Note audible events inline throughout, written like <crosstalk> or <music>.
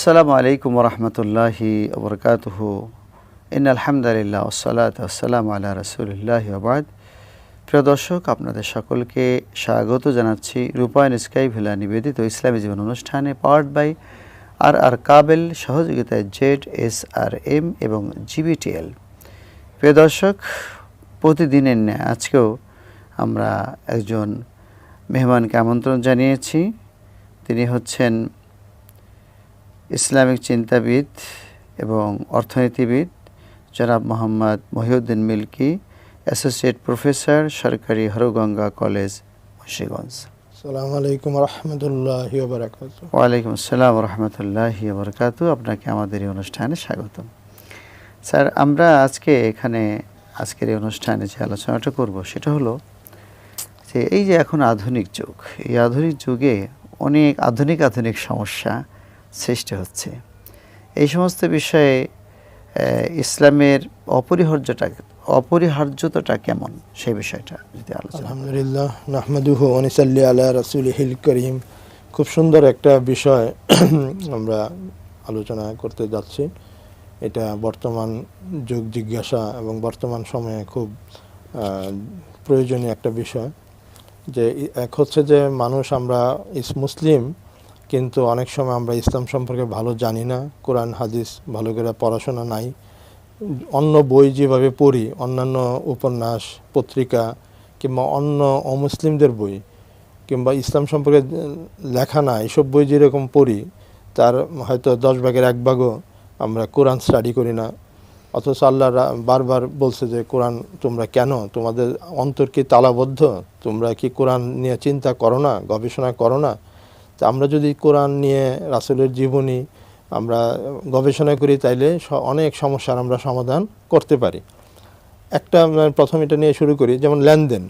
আসসালামু আলাইকুম রহমতুল্লাহি ওবরকাতুহ। ইন আলহামদুলিল্লাহ ওসালাত আসসালাম আল্লাহ রসুলিল্লাহ আবাদ প্রিয় দর্শক, আপনাদের সকলকে স্বাগত জানাচ্ছি রূপায়ণ স্কাই ভিলা নিবেদিত ইসলামী জীবন অনুষ্ঠানে পাওয়ার্ড বাই আর আর কাবেল, সহযোগিতায় জেড, এস আর এম এবং জিবিটিএল প্রিয় দর্শক, প্রতিদিনের ন্যায় আজকেও আমরা একজন মেহমানকে আমন্ত্রণ জানিয়েছি। তিনি হচ্ছেন ইসলামিক চিন্তাবিদ এবং অর্থনীতিবিদ জনাব মোহাম্মদ মহিউদ্দিন মিল্কি অ্যাসোসিয়েট প্রফেসর সরকারি হরগঙ্গা কলেজ মুন্সিগঞ্জ। ওয়ালাইকুম আসসালাম রহমতুল্লাহ বরকাত আপনাকে আমাদের এই অনুষ্ঠানে স্বাগতম। স্যার আমরা আজকে এখানে আজকের এই অনুষ্ঠানে যে আলোচনাটা করব সেটা হলো যে এই যে এখন আধুনিক যুগ এই আধুনিক যুগে অনেক আধুনিক আধুনিক সমস্যা সৃষ্টি হচ্ছে। এই সমস্ত বিষয়ে ইসলামের অপরিহার্যটা অপরিহার্যতাটা কেমন? সেই বিষয়টা যদি। আলহামদুলিল্লাহ রাসুল করিম। খুব সুন্দর একটা বিষয় <clears throat> আমরা আলোচনা করতে যাচ্ছি। এটা বর্তমান যুগ জিজ্ঞাসা এবং বর্তমান সময়ে খুব প্রয়োজনীয় একটা বিষয়। যে, এক হচ্ছে যে, মানুষ আমরা ইস, মুসলিম কিন্তু অনেক সময় আমরা ইসলাম সম্পর্কে ভালো জানি না, কোরআন, হাদিস, ভালো করে পড়াশোনা নাই। অন্য বই যেভাবে পড়ি, অন্যান্য উপন্যাস, পত্রিকা কিংবা অন্য অমুসলিমদের বই কিংবা ইসলাম সম্পর্কে লেখা না, এসব বই যেরকম পড়ি, তার হয়তো দশ ভাগের এক ভাগও আমরা কোরআন স্টাডি করি না। অথচ আল্লাহ বারবার বলছে যে, কোরআন তোমরা কেন? তোমাদের অন্তর কি তালাবদ্ধ? তোমরা কি কোরআন নিয়ে চিন্তা করো না, গবেষণা করো না? তা আমরা যদি কোরআন নিয়ে রাসূলের জীবনী আমরা গবেষণা করি তাইলে অনেক সমস্যার আমরা সমাধান করতে পারি। একটা প্রথম এটা নিয়ে শুরু করি যেমন লেনদেন।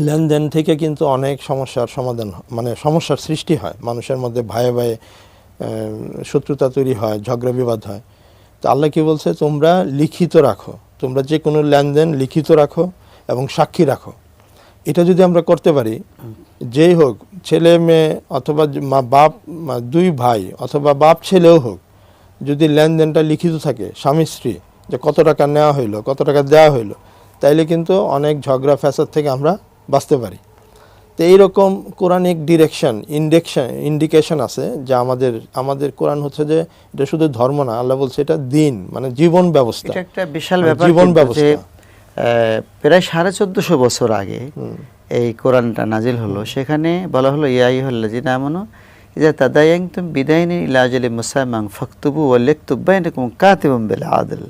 লেনদেন থেকে কিন্তু অনেক সমস্যার সমাধান মানে সমস্যার সৃষ্টি হয়। মানুষের মধ্যে ভাইয়ে আহ, শত্রুতা তৈরি হয় ঝগড়া বিবাদ হয়। তো আল্লাহ কি বলছে? তোমরা লিখিত রাখো। তোমরা যে কোনো লেনদেন লিখিত রাখো এবং সাক্ষী রাখো। এটা যদি আমরা করতে পারি যেই হোক ছেলে মেয়ে অথবা মা বাপ দুই ভাই অথবা বাপ ছেলেও হোক যদি লেনদেনটা লিখিত থাকে স্বামী স্ত্রী যে কত টাকা নেওয়া হইল কত টাকা দেওয়া হইল তাইলে কিন্তু অনেক ঝগড়া ফ্যাসাদ থেকে আমরা বাঁচতে পারি তো এইরকম কোরআনিক ডিরেকশন ইন্ডেকশন ইন্ডিকেশন আছে যে আমাদের আমাদের কোরআন হচ্ছে যে এটা শুধু ধর্ম না আল্লাহ বলছে এটা দিন মানে জীবন ব্যবস্থা একটা বিশাল মানে ব্যাপার জীবন ব্যবস্থা। আহ, প্রায় সাড়ে চোদ্দশো বছর আগে। এই কোরআনটা নাজিল হলো। সেখানে বলা হলো ইয়াই হল্লাজিনা আমনো ইজা তাদায়াং তুম বিদায়নি ইলাজলি মুসামাং ফকতুবু ও লেখতুব বাইনকুম কাতিবুম বিল আদল।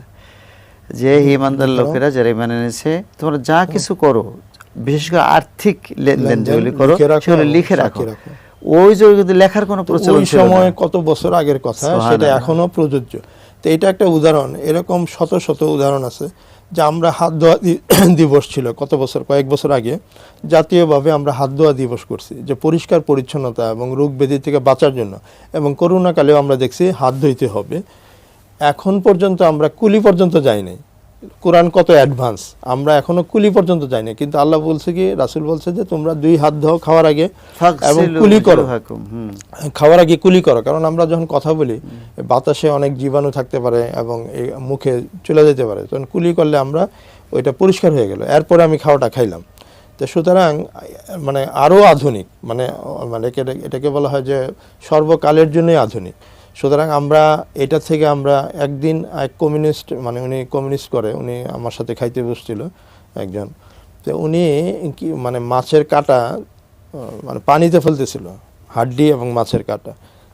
যে ইমানদার লোকেরা যারা ইমান এনেছে তোমরা যা কিছু করো বিশেষ করে আর্থিক লেনদেন যেগুলি করো লিখে রাখো সেগুলো লিখে রাখো। ওই যে লেখার কোনো প্রচলন ওই সময় কত বছর আগের কথা সেটা। এখনও প্রযোজ্য। তো এটা একটা উদাহরণ এরকম শত শত উদাহরণ আছে। যে আমরা হাত ধোয়া <clears throat> দিবস ছিল কত বছর? কয়েক বছর আগে। জাতীয়ভাবে আমরা হাত ধোয়া দিবস করছি, যে পরিষ্কার পরিচ্ছন্নতা এবং রোগ ব্যাধি থেকে বাঁচার জন্য। এবং করোনাকালেও আমরা দেখছি হাত ধুইতে হবে। এখন পর্যন্ত আমরা কুলি পর্যন্ত যাইনি কোরআন কত অ্যাডভান্স? আমরা এখনও কুলি পর্যন্ত যাইনি। কিন্তু আল্লাহ বলছে কি রাসুল বলছে যে তোমরা দুই হাত ধোও খাওয়ার আগে এবং কুলি করো। খাওয়ার আগে কুলি করো। কারণ আমরা যখন কথা বলি বাতাসে অনেক জীবাণু থাকতে পারে এবং এই মুখে চলে যেতে পারে। তখন কুলি করলে আমরা ওইটা পরিষ্কার হয়ে গেল। এরপরে আমি খাওয়াটা খাইলাম। তো সুতরাং মানে আরও আধুনিক মানে মানে এটাকে বলা হয় যে সর্বকালের জন্যই আধুনিক। সুতরাং আমরা এটা থেকে আমরা একদিন এক কমিউনিস্ট মানে উনি কমিউনিস্ট করে, উনি আমার সাথে খাইতে বসছিল একজন। তো উনি কি মানে মাছের কাটা মানে পানিতে ফেলতেছিল, হাড্ডি এবং মাছের কাটা।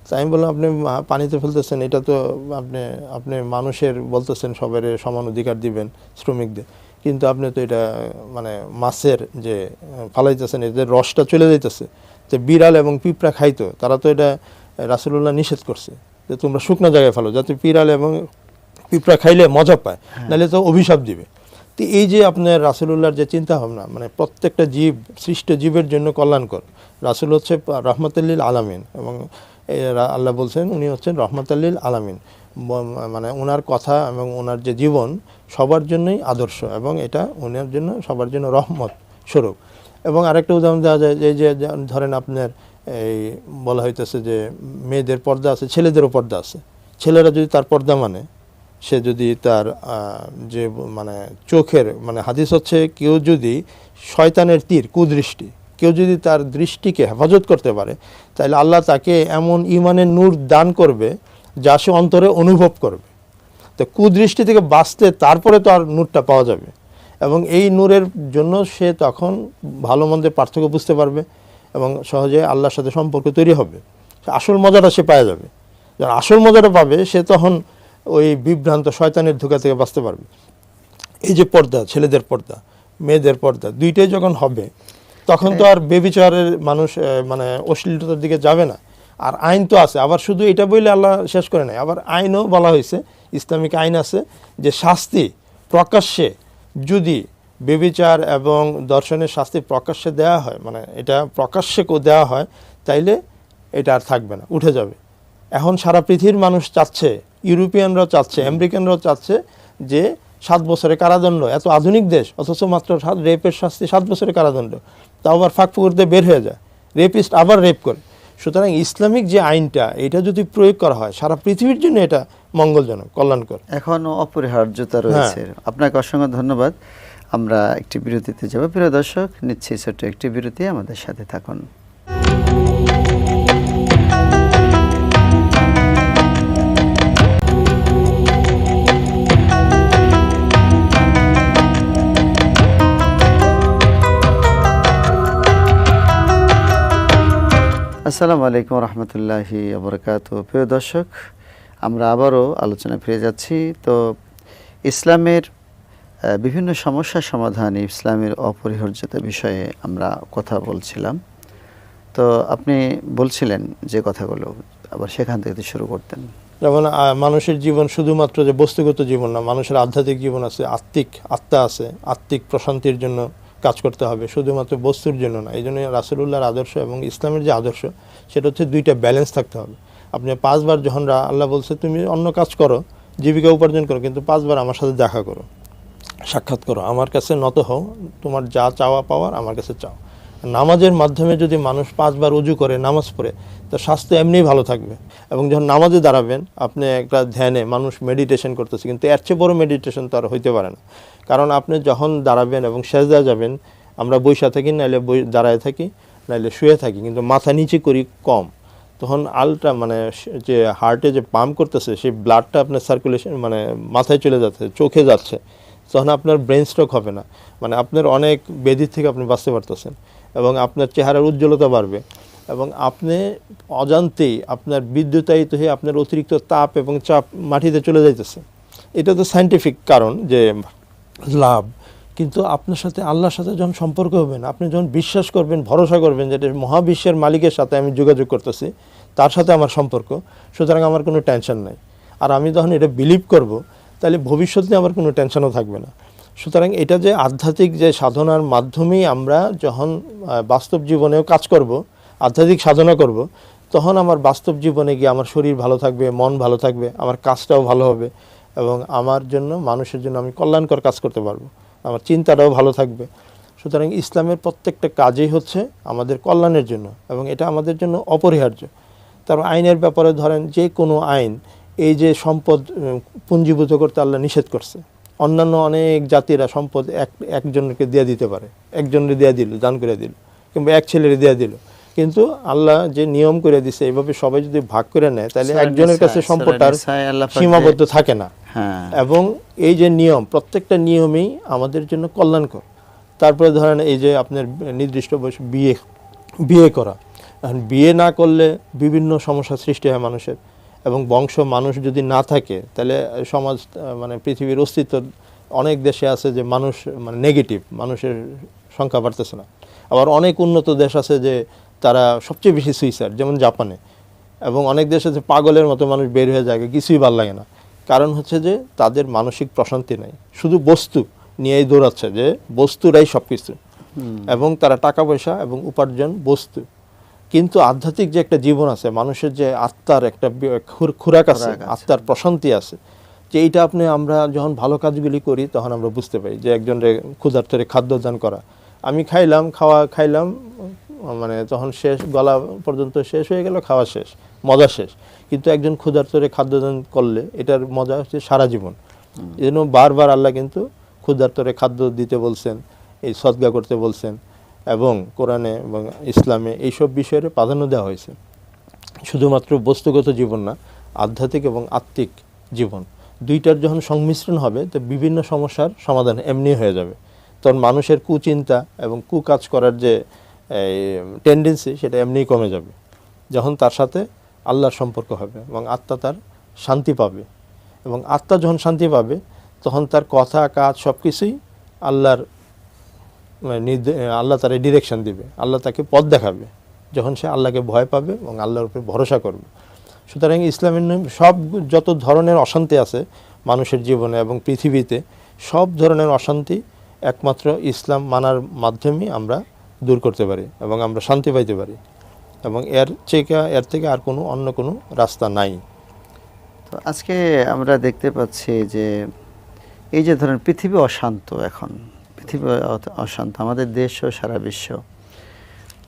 তাই আমি বললাম, আপনি পানিতে ফেলতেছেন, এটা তো আপনি আপনি মানুষের বলতেছেন সবার সমান অধিকার দিবেন শ্রমিকদের। কিন্তু আপনি তো এটা মানে মাছের যে, ফালাইতেছেন, এদের রসটা চলে যাইতেছে। যে বিড়াল এবং পিঁপড়া খাইতো, তারা তো এটা রাসুল্লাহ নিষেধ করছে। যে তোমরা শুকনো জায়গায় ফেলো যাতে বিড়াল এবং পিঁপড়া খাইলে মজা পায় নাহলে তো অভিশাপ দিবে। তো এই যে আপনার রাসুলুল্লাহর যে চিন্তা ভাবনা মানে প্রত্যেকটা জীব সৃষ্ট জীবের জন্য কল্যাণকর। রাসুল হচ্ছে রহমতুল্লিল আলামিন এবং আল্লাহ বলছেন উনি হচ্ছেন রহমতুল্লিল আলামিন। মানে ওনার কথা এবং ওনার যে জীবন সবার জন্যই আদর্শ এবং এটা ওনার জন্য সবার জন্য রহমত স্বরূপ। এবং আরেকটা উদাহরণ দেওয়া যায় যে যে যে ধরেন আপনার এই বলা হইতেছে যে মেয়েদের পর্দা আছে, ছেলেদেরও পর্দা আছে। ছেলেরা যদি তার পর্দা মানে সে যদি তার যে মানে চোখের মানে হাদিস হচ্ছে কেউ যদি শয়তানের তীর, কুদৃষ্টি, কেউ যদি তার দৃষ্টিকে হেফাজত করতে পারে, তাহলে আল্লাহ তাকে এমন ইমানের নূর দান করবে যা সে অন্তরে অনুভব করবে। তো কুদৃষ্টি থেকে বাঁচতে তারপরে তো আর নূরটা পাওয়া যাবে। এবং এই নূরের জন্য সে তখন ভালো মন্দের পার্থক্য বুঝতে পারবে। এবং সহজে আল্লাহর সাথে সম্পর্ক তৈরি হবে। আসল মজাটা সে পাওয়া যাবে। যার আসল মজাটা পাবে সে তখন ওই বিভ্রান্ত শয়তানের ধোকা থেকে বাঁচতে পারবে। এই যে পর্দা ছেলেদের পর্দা মেয়েদের পর্দা দুইটাই যখন হবে তখন তো আর বেবিচারের মানুষ মানে অশ্লীলতার দিকে যাবে না। আর আইন তো আছে। আবার শুধু এটা বললে আল্লাহ শেষ করে নাই। আবার আইনও বলা হয়েছে ইসলামিক আইন আছে যে শাস্তি প্রকাশ্যে যদি বেবিচার এবং দর্শনের শাস্তি প্রকাশ্যে দেওয়া হয় মানে এটা প্রকাশ্যে দেওয়া হয় তাইলে এটা আর থাকবে না উঠে যাবে। এখন সারা পৃথিবীর মানুষ চাচ্ছে ইউরোপিয়ানরাও চাচ্ছে আমেরিকানরাও চাচ্ছে যে সাত বছরের কারাদণ্ড এত আধুনিক দেশ অথচ মাত্র সাত রেপের শাস্তি সাত বছরের কারাদণ্ড তাও আবার ফাঁক ফুকুরতে বের হয়ে যায়। রেপিস্ট আবার রেপ করে। সুতরাং ইসলামিক যে আইনটা এটা যদি প্রয়োগ করা হয় সারা পৃথিবীর জন্য এটা মঙ্গলজনক কল্যাণকর। এখনও অপরিহার্যতা রয়েছে। আপনাকে অসংখ্য ধন্যবাদ। আমরা একটি বিরতিতে যাব। প্রিয় দর্শক, নিচ্ছি ছোট্ট একটি বিরতি। আমাদের সাথে থাকুন। আসসালামু আলাইকুম রহমতুল্লাহি আবরকাত প্রিয় দর্শক, আমরা আবারও আলোচনা ফিরে যাচ্ছি। তো ইসলামের বিভিন্ন সমস্যা সমাধানে ইসলামের অপরিহার্যতা বিষয়ে আমরা কথা বলছিলাম। তো আপনি বলছিলেন যে কথাগুলো, আবার সেখান থেকে শুরু করতেন। যেমন মানুষের জীবন শুধুমাত্র যে বস্তুগত জীবন না, মানুষের আধ্যাত্মিক জীবন আছে, আত্মিক আত্মা আছে, আত্মিক প্রশান্তির জন্য কাজ করতে হবে, শুধুমাত্র বস্তুর জন্য না। এই জন্য রাসুলুল্লাহর আদর্শ এবং ইসলামের যে আদর্শ, সেটা হচ্ছে দুইটা ব্যালেন্স থাকতে হবে। আপনি পাঁচবার যখন আল্লাহ বলছে, তুমি অন্য কাজ করো, জীবিকা উপার্জন করো, কিন্তু পাঁচবার আমার সাথে দেখা করো। সাক্ষাৎ করো। আমার কাছে নত হও, তোমার যা চাওয়া পাওয়ার আমার কাছে চাও। নামাজের মাধ্যমে যদি মানুষ পাঁচবার উজু করে, নামাজ পড়ে, তো স্বাস্থ্য এমনিই ভালো থাকবে। এবং যখন নামাজে দাঁড়াবেন, আপনি একটা ধ্যানে মানুষ মেডিটেশন করতেছে, কিন্তু এর চেয়ে বড় মেডিটেশন তো আর হইতে পারে না। কারণ আপনি যখন দাঁড়াবেন এবং সেজদা যাবেন, আমরা বৈশা থাকি, নাইলে বই দাঁড়ায় থাকি, নাইলে শুয়ে থাকি, কিন্তু মাথা নিচে করি কম। তখন আলট্রা মানে যে হার্টে যে পাম্প করতেছে, সেই ব্লাডটা আপনার সার্কুলেশন মানে মাথায় চলে যাচ্ছে, চোখে যাচ্ছে। তখন আপনার ব্রেন স্ট্রোক হবে না। মানে আপনার অনেক বেদির থেকে আপনি বাঁচতে পারতেছেন এবং আপনার চেহারার উজ্জ্বলতা বাড়বে এবং আপনি অজান্তেই আপনার বিদ্যুতায়িত হয়ে আপনার অতিরিক্ত তাপ এবং চাপ মাটিতে চলে যাইতেছে। এটা তো সাইন্টিফিক কারণ যে লাভ। কিন্তু আপনার সাথে, আল্লাহর সাথে যখন সম্পর্ক হবেন আপনি যখন বিশ্বাস করবেন, ভরসা করবেন যে এটা মহাবিশ্বের মালিকের সাথে আমি যোগাযোগ করতেছি, তার সাথে আমার সম্পর্ক, সুতরাং আমার কোনো টেনশন নাই। আর আমি যখন এটা বিলিভ করব তাহলে ভবিষ্যতে আমার কোনো টেনশনও থাকবে না। সুতরাং এটা যে আধ্যাত্মিক যে সাধনার মাধ্যমেই আমরা যখন বাস্তব জীবনেও কাজ করব, আধ্যাত্মিক সাধনা করব, তখন আমার বাস্তব জীবনে গিয়ে আমার শরীর ভালো থাকবে, মন ভালো থাকবে, আমার কাজটাও ভালো হবে এবং আমার জন্য, মানুষের জন্য আমি কল্যাণকর কাজ করতে পারব। আমার চিন্তাটাও ভালো থাকবে। সুতরাং ইসলামের প্রত্যেকটা কাজই হচ্ছে আমাদের কল্যাণের জন্য এবং এটা আমাদের জন্য অপরিহার্য। তারপর আইনের ব্যাপারে ধরেন যে কোনো আইন এই যে সম্পদ পুঞ্জীভূত করতে আল্লাহ নিষেধ করছে। অন্যান্য অনেক জাতিরা সম্পদ এক একজনকে দিয়ে দিতে পারে। একজনের দিয়ে দিল দান করে দিল কিংবা এক ছেলের দিয়ে দিল। কিন্তু আল্লাহ যে নিয়ম করে দিছে এইভাবে সবাই যদি ভাগ করে নেয় তাহলে একজনের কাছে সম্পদটা সীমাবদ্ধ থাকে না। হ্যাঁ। এবং এই যে নিয়ম প্রত্যেকটা নিয়মেই আমাদের জন্য কল্যাণকর। তারপরে ধরেন এই যে আপনার নির্দিষ্ট বয়স বিয়ে বিয়ে করা। এখন বিয়ে না করলে বিভিন্ন সমস্যার সৃষ্টি হয় মানুষের। এবং বংশ মানুষ যদি না থাকে তাহলে সমাজ মানে পৃথিবীর অস্তিত্ব অনেক দেশে আছে যে মানুষ মানে নেগেটিভ মানুষের সংখ্যা বাড়তেছে না। আবার অনেক উন্নত দেশ আছে যে তারা সবচেয়ে বেশি সুইসাইড যেমন জাপানে। এবং অনেক দেশে যে পাগলের মতো মানুষ বের হয়ে যায় কিছুই ভালো লাগে না। কারণ হচ্ছে যে তাদের মানসিক প্রশান্তি নেই। শুধু বস্তু নিয়েই দৌড়াচ্ছে যে বস্তুরাই সব কিছু এবং তারা টাকা পয়সা এবং উপার্জন বস্তু। কিন্তু আধ্যাত্মিক যে একটা জীবন আছে মানুষের যে আত্মার একটা খুরাক আছে আত্মার প্রশান্তি আছে যে এইটা আপনি আমরা যখন ভালো কাজগুলি করি তখন আমরা বুঝতে পারি যে একজনের ক্ষুধার্তরে খাদ্য দান করা। আমি খাইলাম খাওয়া খাইলাম মানে তখন শেষ গলা পর্যন্ত শেষ হয়ে গেল খাওয়া শেষ মজা শেষ। কিন্তু একজন ক্ষুধার্তরে খাদ্যদান করলে এটার মজা হচ্ছে সারা জীবন। এই জন্য বারবার আল্লাহ কিন্তু ক্ষুধার্তরে খাদ্য দিতে বলছেন এই সদগা করতে বলছেন। এবং কোরআনে এবং ইসলামে এইসব বিষয়ের প্রাধান্য দেওয়া হয়েছে। শুধুমাত্র বস্তুগত জীবন না, আধ্যাত্মিক এবং আত্মিক জীবন। দুইটার যখন সংমিশ্রণ হবে, তো বিভিন্ন সমস্যার সমাধান এমনি হয়ে যাবে। তখন মানুষের কুচিন্তা এবং কুকাজ করার যে টেন্ডেন্সি সেটা এমনিই কমে যাবে। যখন তার সাথে আল্লাহর সম্পর্ক হবে এবং আত্মা তার শান্তি পাবে। এবং আত্মা যখন শান্তি পাবে, তখন তার কথা, কাজ সব কিছুই আল্লাহর আল্লাহ তার ডিরেকশন দিবে। আল্লাহ তাকে পথ দেখাবে, যখন সে আল্লাহকে ভয় পাবে এবং আল্লাহর উপরে ভরসা করবে। সুতরাং ইসলামের সব যত ধরনের অশান্তি আছে মানুষের জীবনে এবং পৃথিবীতে, সব ধরনের অশান্তি একমাত্র ইসলাম মানার মাধ্যমেই আমরা দূর করতে পারি এবং আমরা শান্তি পাইতে পারি। এবং এর থেকে এর থেকে আর কোনো, অন্য কোনো রাস্তা নাই। তো আজকে আমরা দেখতে পাচ্ছি যে, এই যে ধরেন পৃথিবী অশান্ত এখন পৃথিবী অশান্ত আমাদের দেশ ও সারা বিশ্ব।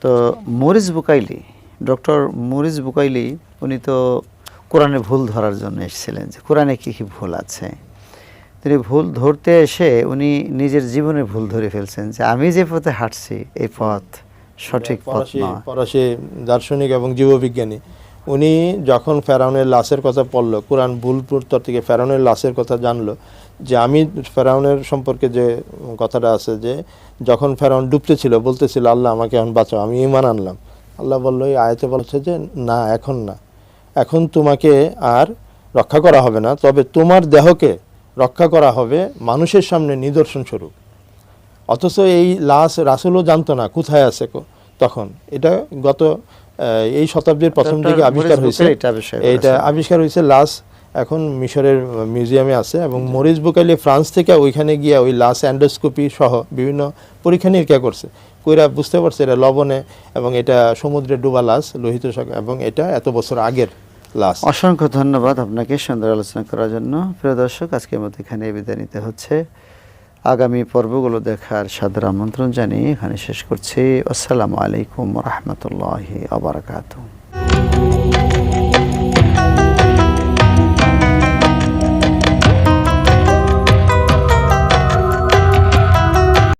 তো Maurice Bucaille doctor Maurice Bucaille উনি তো কোরআনে ভুল ধরার জন্য এসেছিলেন যে কোরআনে কী কী ভুল আছে। তিনি ভুল ধরতে এসে উনি নিজের জীবনে ভুল ধরে ফেলছেন যে আমি যে পথে হাঁটছি এই পথ সঠিক পথ নয়। দার্শনিক এবং জীববিজ্ঞানী। উনি যখন ফেরাউনের লাশের কথা পড়ল, কোরআন ভুল উত্তর থেকে ফেরাউনের লাশের কথা জানলো, যে আমি ফেরাউনের সম্পর্কে যে কথাটা আছে যে যখন ফেরাউন ডুবতেছিল, বলতেছিল, আল্লাহ, আমাকে এখন বাঁচাও, আমি ইমান আনলাম। আল্লাহ বলল, এই আয়তে বলছে যে, না, এখন না। এখন তোমাকে আর রক্ষা করা হবে না, তবে তোমার দেহকে রক্ষা করা হবে মানুষের সামনে নিদর্শন স্বরূপ। অথচ এই লাশ রাসুলও জানতো না কোথায় আছে তখন। এটা গত এই শতাব্দীর প্রথম দিকে আবিষ্কার হয়েছে। এটা আবিষ্কার হয়েছে লাশ এখন মিশরের মিউজিয়ামে আছে এবং মরিস বুকাইলি ফ্রান্স থেকে ওইখানে গিয়ে ওই লাশ অ্যান্ডোস্কোপি সহ বিভিন্ন পরীক্ষা নিরীক্ষা করছে। কইরা বুঝতে পারছে এটা লবণে এবং এটা সমুদ্রে ডুবা লাশ লোহিত এবং এটা এত বছর আগের লাশ অসংখ্য ধন্যবাদ আপনাকে সুন্দর আলোচনা করার জন্য। প্রিয় দর্শক আজকের মতো এখানে বিদায় নিতে হচ্ছে। আগামী পর্বগুলো দেখার সাদর আমন্ত্রণ জানিয়ে এখানে শেষ করছি। আসসালামু আলাইকুম রহমতুল্লাহ আবরাকাতু